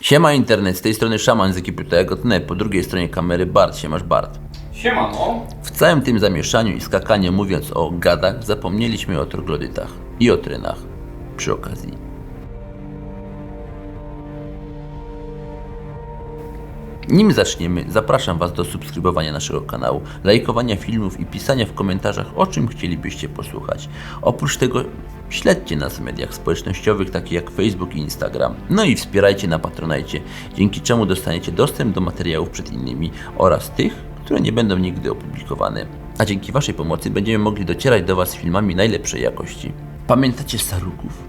Siema internet, z tej strony szaman z ekipy Tego.net, po drugiej stronie kamery Bart, siemasz Bart. Siemano. W całym tym zamieszaniu i skakaniu mówiąc o gadach, zapomnieliśmy o troglodytach i o trenach przy okazji. Nim zaczniemy, zapraszam Was do subskrybowania naszego kanału, lajkowania filmów i pisania w komentarzach, o czym chcielibyście posłuchać. Oprócz tego śledźcie nas w mediach społecznościowych, takich jak Facebook i Instagram. No i wspierajcie na Patronajcie, dzięki czemu dostaniecie dostęp do materiałów przed innymi oraz tych, które nie będą nigdy opublikowane. A dzięki Waszej pomocy będziemy mogli docierać do Was z filmami najlepszej jakości. Pamiętacie Saruków?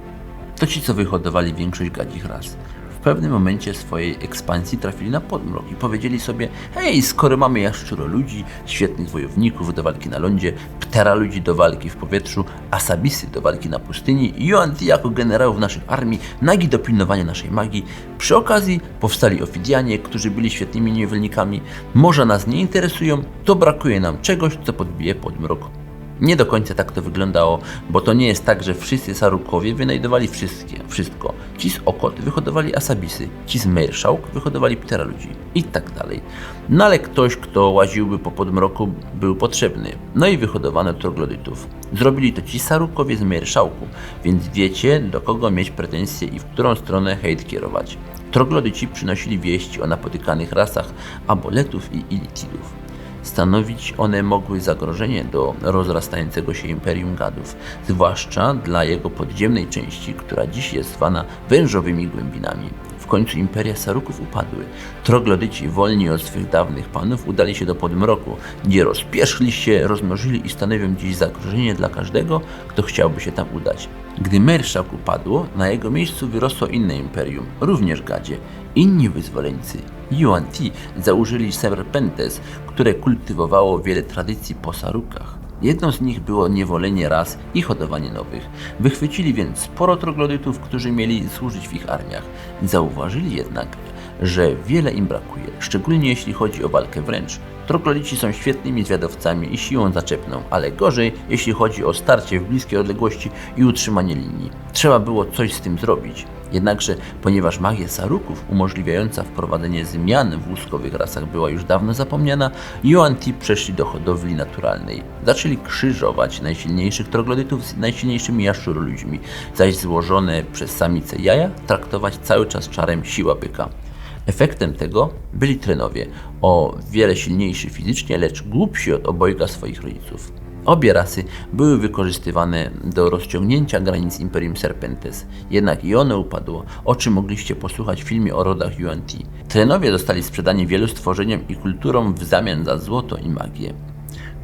To ci, co wyhodowali większość gadzich ras. W pewnym momencie swojej ekspansji trafili na podmrok i powiedzieli sobie hej, skoro mamy jaszczuro ludzi, świetnych wojowników do walki na lądzie, ptera ludzi do walki w powietrzu, asabisy do walki na pustyni i Joanti jako generałów naszych armii, nagi do pilnowania naszej magii, przy okazji powstali Ofidianie, którzy byli świetnymi niewolnikami, morza nas nie interesują, to brakuje nam czegoś, co podbije podmrok. Nie do końca tak to wyglądało, bo to nie jest tak, że wszyscy Sarukowie wynajdowali wszystkie, wszystko. Ci z Okot wyhodowali Asabisy, ci z Merszauk wyhodowali Ptera ludzi i tak dalej. No ale ktoś, kto łaziłby po podmroku był potrzebny. No i wyhodowano troglodytów. Zrobili to ci Sarukowie z Merszałku, więc wiecie do kogo mieć pretensje i w którą stronę hejt kierować. Troglodyci przynosili wieści o napotykanych rasach aboletów i ilitidów. Stanowić one mogły zagrożenie do rozrastającego się imperium gadów, zwłaszcza dla jego podziemnej części, która dziś jest zwana wężowymi głębinami. Końcu imperia Saruków upadły. Troglodyci, wolni od swych dawnych panów, udali się do podmroku, gdzie rozpierzchli się, rozmnożyli i stanowią dziś zagrożenie dla każdego, kto chciałby się tam udać. Gdy Merszak upadło, na jego miejscu wyrosło inne imperium, również gadzie. Inni wyzwoleńcy, Yuan Ti, założyli Serpentes, które kultywowało wiele tradycji po Sarukach. Jedną z nich było niewolenie ras i hodowanie nowych. Wychwycili więc sporo troglodytów, którzy mieli służyć w ich armiach. Zauważyli jednak, że wiele im brakuje, szczególnie jeśli chodzi o walkę wręcz. Troglodyci są świetnymi zwiadowcami i siłą zaczepną, ale gorzej, jeśli chodzi o starcie w bliskiej odległości i utrzymanie linii. Trzeba było coś z tym zrobić. Jednakże, ponieważ magia Saruków umożliwiająca wprowadzenie zmian w łuskowych rasach była już dawno zapomniana, Yuan Ti przeszli do hodowli naturalnej. Zaczęli krzyżować najsilniejszych troglodytów z najsilniejszymi jaszczuroludźmi, zaś złożone przez samice jaja traktować cały czas czarem siła byka. Efektem tego byli trenowie, o wiele silniejsi fizycznie, lecz głupsi od obojga swoich rodziców. Obie rasy były wykorzystywane do rozciągnięcia granic Imperium Serpentes, jednak i one upadło, o czym mogliście posłuchać w filmie o rodach Yuan Ti. Trenowie zostali sprzedani wielu stworzeniom i kulturom w zamian za złoto i magię.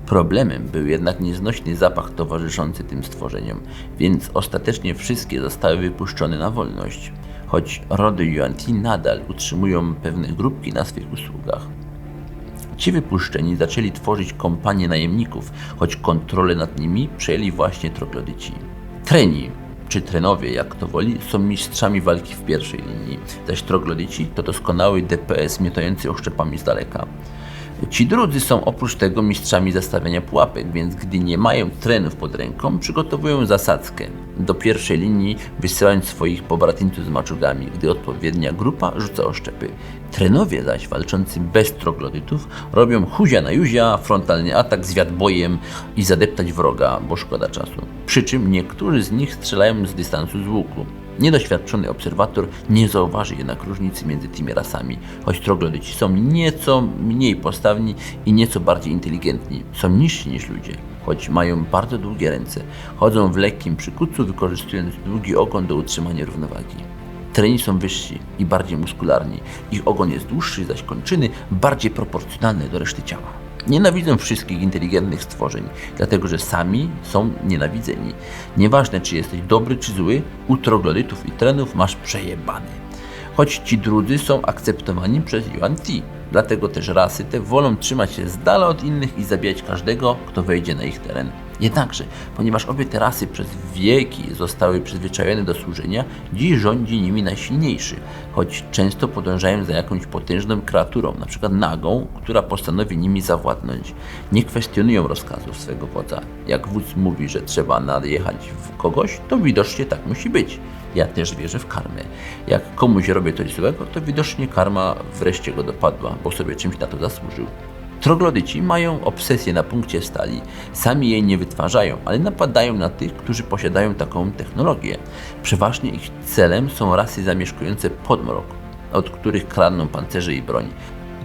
Problemem był jednak nieznośny zapach towarzyszący tym stworzeniom, więc ostatecznie wszystkie zostały wypuszczone na wolność, choć rody Yuan Ti nadal utrzymują pewne grupki na swych usługach. Ci wypuszczeni zaczęli tworzyć kompanie najemników, choć kontrolę nad nimi przejęli właśnie troglodyci. Treni, czy trenowie, jak to woli, są mistrzami walki w pierwszej linii, zaś troglodyci to doskonały DPS miotający oszczepami z daleka. Ci drudzy są oprócz tego mistrzami zastawiania pułapek, więc gdy nie mają trenów pod ręką, przygotowują zasadzkę. Do pierwszej linii wysyłając swoich pobratyńców z maczugami, gdy odpowiednia grupa rzuca oszczepy. Trenowie zaś walczący bez troglodytów robią huzia na juzia, frontalny atak z wiatbojem i zadeptać wroga, bo szkoda czasu. Przy czym niektórzy z nich strzelają z dystansu z łuku. Niedoświadczony obserwator nie zauważy jednak różnicy między tymi rasami, choć troglodyci są nieco mniej postawni i nieco bardziej inteligentni, są niżsi niż ludzie, choć mają bardzo długie ręce, chodzą w lekkim przykucu, wykorzystując długi ogon do utrzymania równowagi. Treni są wyżsi i bardziej muskularni, ich ogon jest dłuższy, zaś kończyny bardziej proporcjonalne do reszty ciała. Nienawidzą wszystkich inteligentnych stworzeń, dlatego że sami są nienawidzeni. Nieważne czy jesteś dobry czy zły, u troglodytów i trenów masz przejebany. Choć ci drudzy są akceptowani przez Yuan Ti, dlatego też rasy te wolą trzymać się z dala od innych i zabijać każdego, kto wejdzie na ich teren. Jednakże, ponieważ obie te rasy przez wieki zostały przyzwyczajone do służenia, dziś rządzi nimi najsilniejszy, choć często podążają za jakąś potężną kreaturą, np. nagą, która postanowi nimi zawładnąć. Nie kwestionują rozkazów swego wodza. Jak wódz mówi, że trzeba nadjechać w kogoś, to widocznie tak musi być. Ja też wierzę w karmę. Jak komuś robię coś złego, to widocznie karma wreszcie go dopadła, bo sobie czymś na to zasłużył. Troglodyci mają obsesję na punkcie stali. Sami jej nie wytwarzają, ale napadają na tych, którzy posiadają taką technologię. Przeważnie ich celem są rasy zamieszkujące podmrok, od których kradną pancerze i broń.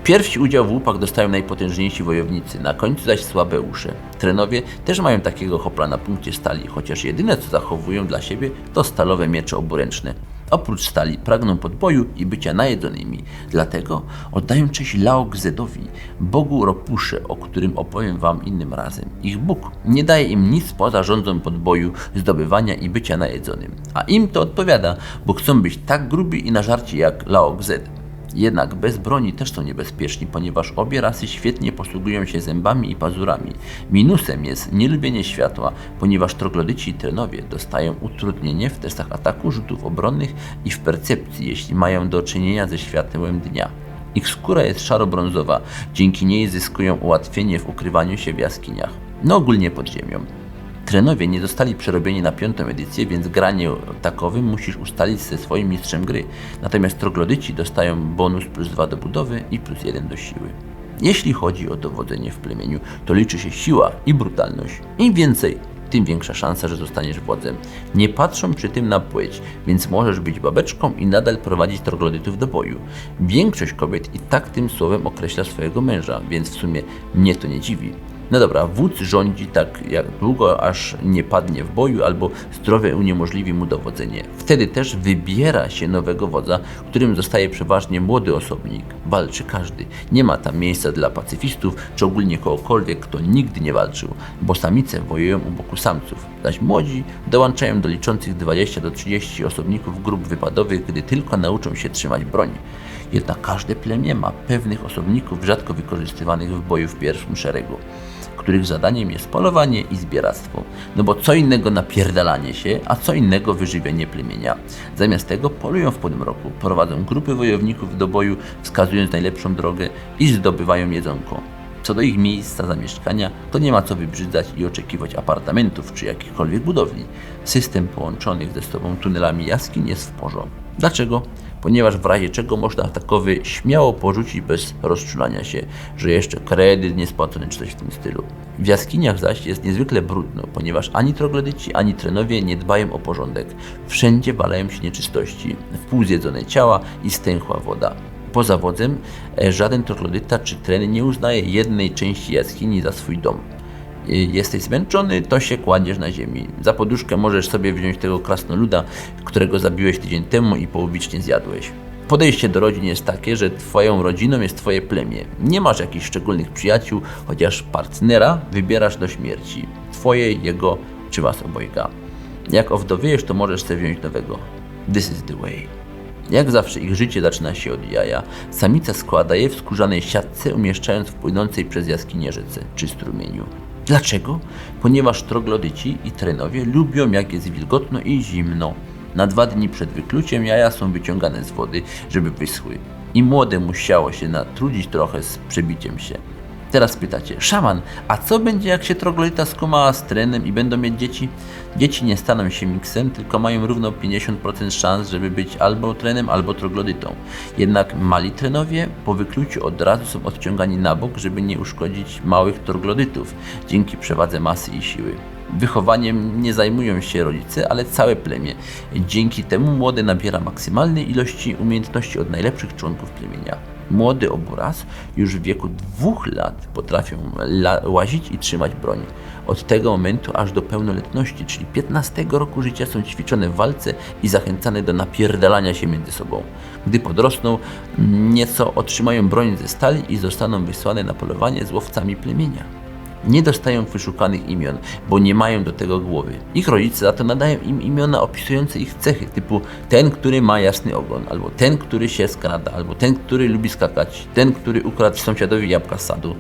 Pierwsi udział w łupach dostają najpotężniejsi wojownicy, na końcu zaś słabe usze. Trenowie też mają takiego hopla na punkcie stali, chociaż jedyne co zachowują dla siebie to stalowe miecze oburęczne. Oprócz stali pragną podboju i bycia najedzonymi. Dlatego oddają cześć Laogzedowi, bogu ropuszy, o którym opowiem wam innym razem. Ich Bóg nie daje im nic poza rządzą podboju, zdobywania i bycia najedzonym. A im to odpowiada, bo chcą być tak grubi i nażarci jak Laogzed. Jednak bez broni też są niebezpieczni, ponieważ obie rasy świetnie posługują się zębami i pazurami. Minusem jest nielubienie światła, ponieważ troglodyci i trenowie dostają utrudnienie w testach ataku, rzutów obronnych i w percepcji, jeśli mają do czynienia ze światłem dnia. Ich skóra jest szaro-brązowa, dzięki niej zyskują ułatwienie w ukrywaniu się w jaskiniach, no ogólnie pod ziemią. Trenowie nie zostali przerobieni na piątą edycję, więc granie takowym musisz ustalić ze swoim mistrzem gry. Natomiast troglodyci dostają bonus plus 2 do budowy i plus 1 do siły. Jeśli chodzi o dowodzenie w plemieniu, to liczy się siła i brutalność. Im więcej, tym większa szansa, że zostaniesz wodzem. Nie patrzą przy tym na płeć, więc możesz być babeczką i nadal prowadzić troglodytów do boju. Większość kobiet i tak tym słowem określa swojego męża, więc w sumie mnie to nie dziwi. No dobra, wódz rządzi tak jak długo, aż nie padnie w boju albo zdrowie uniemożliwi mu dowodzenie. Wtedy też wybiera się nowego wodza, którym zostaje przeważnie młody osobnik. Walczy każdy. Nie ma tam miejsca dla pacyfistów, czy ogólnie kogokolwiek, kto nigdy nie walczył, bo samice wojują u boku samców, zaś młodzi dołączają do liczących 20 do 30 osobników grup wypadowych, gdy tylko nauczą się trzymać broń. Jednak każde plemię ma pewnych osobników rzadko wykorzystywanych w boju w pierwszym szeregu których zadaniem jest polowanie i zbieractwo. No bo co innego napierdalanie się, a co innego wyżywienie plemienia. Zamiast tego polują w podmroku, prowadzą grupy wojowników do boju, wskazując najlepszą drogę i zdobywają jedzonko. Co do ich miejsca zamieszkania, to nie ma co wybrzydzać i oczekiwać apartamentów czy jakichkolwiek budowli. System połączonych ze sobą tunelami jaskiń jest w porządku. Dlaczego? Ponieważ w razie czego można takowy śmiało porzucić bez rozczulania się, że jeszcze kredyt niespłacony czy coś w tym stylu. W jaskiniach zaś jest niezwykle brudno, ponieważ ani troglodyci, ani trenowie nie dbają o porządek. Wszędzie walają się nieczystości, wpółzjedzone ciała i stęchła woda. Poza wodzem e, żaden troglodyta czy tren nie uznaje jednej części jaskini za swój dom jesteś zmęczony, to się kładziesz na ziemi. Za poduszkę możesz sobie wziąć tego krasnoluda, którego zabiłeś tydzień temu i połowicznie zjadłeś. Podejście do rodzin jest takie, że twoją rodziną jest twoje plemię. Nie masz jakichś szczególnych przyjaciół, chociaż partnera wybierasz do śmierci. Twoje, jego czy was obojga. Jak owdowiejesz, to możesz sobie wziąć nowego. This is the way. Jak zawsze ich życie zaczyna się od jaja. Samica składa je w skórzanej siatce, umieszczając w płynącej przez jaskinie rzece czy strumieniu. Dlaczego? Ponieważ troglodyci i trenowie lubią jak jest wilgotno i zimno. Na dwa dni przed wykluciem jaja są wyciągane z wody, żeby wyschły. I młode musiało się natrudzić trochę z przebiciem się. Teraz pytacie, szaman, a co będzie jak się troglodyta skumała z trenem i będą mieć dzieci? Dzieci nie staną się miksem, tylko mają równo 50% szans, żeby być albo trenem, albo troglodytą. Jednak mali trenowie po wykluciu od razu są odciągani na bok, żeby nie uszkodzić małych troglodytów, dzięki przewadze masy i siły. Wychowaniem nie zajmują się rodzice, ale całe plemię. Dzięki temu młode nabiera maksymalnej ilości umiejętności od najlepszych członków plemienia. Młody oburaz już w wieku dwóch lat potrafią łazić i trzymać broń. Od tego momentu aż do pełnoletności, czyli 15 roku życia są ćwiczone w walce i zachęcane do napierdalania się między sobą. Gdy podrosną, nieco otrzymają broń ze stali i zostaną wysłane na polowanie z łowcami plemienia nie dostają wyszukanych imion, bo nie mają do tego głowy. Ich rodzice za to nadają im imiona opisujące ich cechy, typu ten, który ma jasny ogon, albo ten, który się skrada, albo ten, który lubi skakać, ten, który ukradł sąsiadowi jabłka z sadu.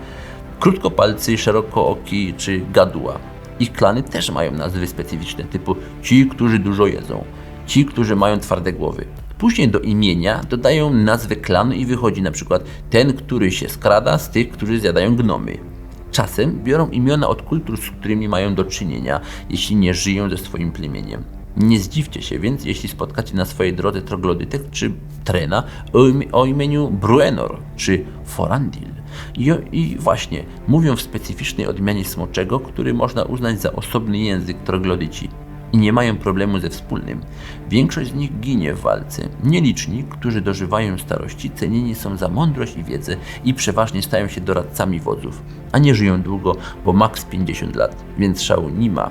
Krótkopalcy, szerokooki czy gaduła. Ich klany też mają nazwy specyficzne, typu ci, którzy dużo jedzą, ci, którzy mają twarde głowy. Później do imienia dodają nazwę klanu i wychodzi na przykład ten, który się skrada z tych, którzy zjadają gnomy. Czasem biorą imiona od kultur, z którymi mają do czynienia, jeśli nie żyją ze swoim plemieniem. Nie zdziwcie się więc, jeśli spotkacie na swojej drodze troglodytek czy trena o, im- o imieniu Bruenor czy Forandil. I, I właśnie, mówią w specyficznej odmianie smoczego, który można uznać za osobny język troglodyci i nie mają problemu ze wspólnym. Większość z nich ginie w walce. Nieliczni, którzy dożywają starości, cenieni są za mądrość i wiedzę i przeważnie stają się doradcami wodzów, a nie żyją długo, bo maks 50 lat, więc szału nie ma.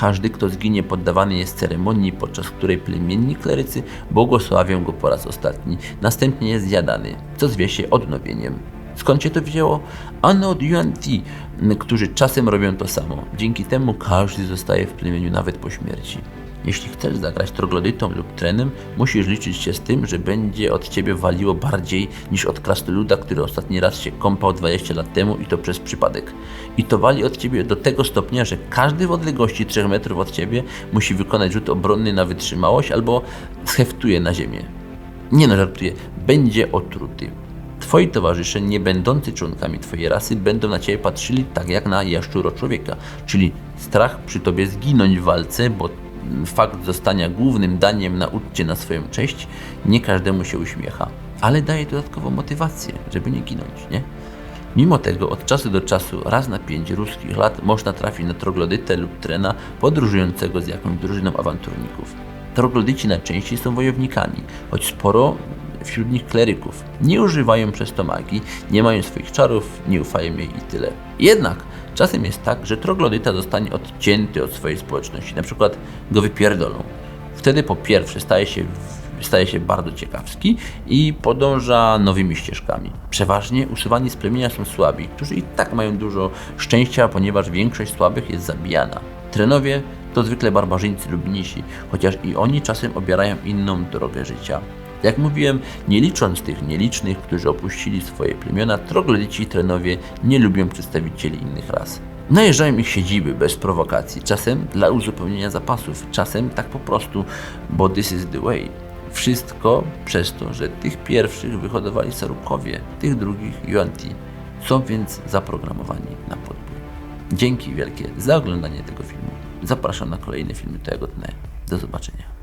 Każdy, kto zginie, poddawany jest ceremonii, podczas której plemienni klerycy błogosławią go po raz ostatni. Następnie jest zjadany, co zwie się odnowieniem. Skąd się to wzięło? Ano od m, którzy czasem robią to samo. Dzięki temu każdy zostaje w plemieniu nawet po śmierci. Jeśli chcesz zagrać troglodytą lub trenem, musisz liczyć się z tym, że będzie od ciebie waliło bardziej niż od krasnoluda, który ostatni raz się kąpał 20 lat temu i to przez przypadek. I to wali od ciebie do tego stopnia, że każdy w odległości 3 metrów od ciebie musi wykonać rzut obronny na wytrzymałość albo scheftuje na ziemię. Nie no, żartuję, będzie otruty. Twoi towarzysze, nie będący członkami Twojej rasy, będą na Ciebie patrzyli tak jak na jaszczuro człowieka, czyli strach przy Tobie zginąć w walce, bo mm, fakt zostania głównym daniem na uczcie na swoją cześć nie każdemu się uśmiecha, ale daje dodatkową motywację, żeby nie ginąć, nie? Mimo tego od czasu do czasu, raz na pięć ruskich lat, można trafić na troglodytę lub trena podróżującego z jakąś drużyną awanturników. Troglodyci najczęściej są wojownikami, choć sporo wśród nich kleryków. Nie używają przez to magii, nie mają swoich czarów, nie ufają jej i tyle. Jednak czasem jest tak, że troglodyta zostanie odcięty od swojej społeczności, na przykład go wypierdolą. Wtedy po pierwsze staje się, staje się bardzo ciekawski i podąża nowymi ścieżkami. Przeważnie usuwani z plemienia są słabi, którzy i tak mają dużo szczęścia, ponieważ większość słabych jest zabijana. Trenowie to zwykle barbarzyńcy lub mnisi, chociaż i oni czasem obierają inną drogę życia. Jak mówiłem, nie licząc tych nielicznych, którzy opuścili swoje plemiona, troglodyci i trenowie nie lubią przedstawicieli innych ras. Najeżdżają ich siedziby bez prowokacji, czasem dla uzupełnienia zapasów, czasem tak po prostu, bo this is the way. Wszystko przez to, że tych pierwszych wyhodowali Sarukowie, tych drugich Yuan-Ti. Są więc zaprogramowani na podbój. Dzięki wielkie za oglądanie tego filmu. Zapraszam na kolejne filmy tego dnia. Do zobaczenia.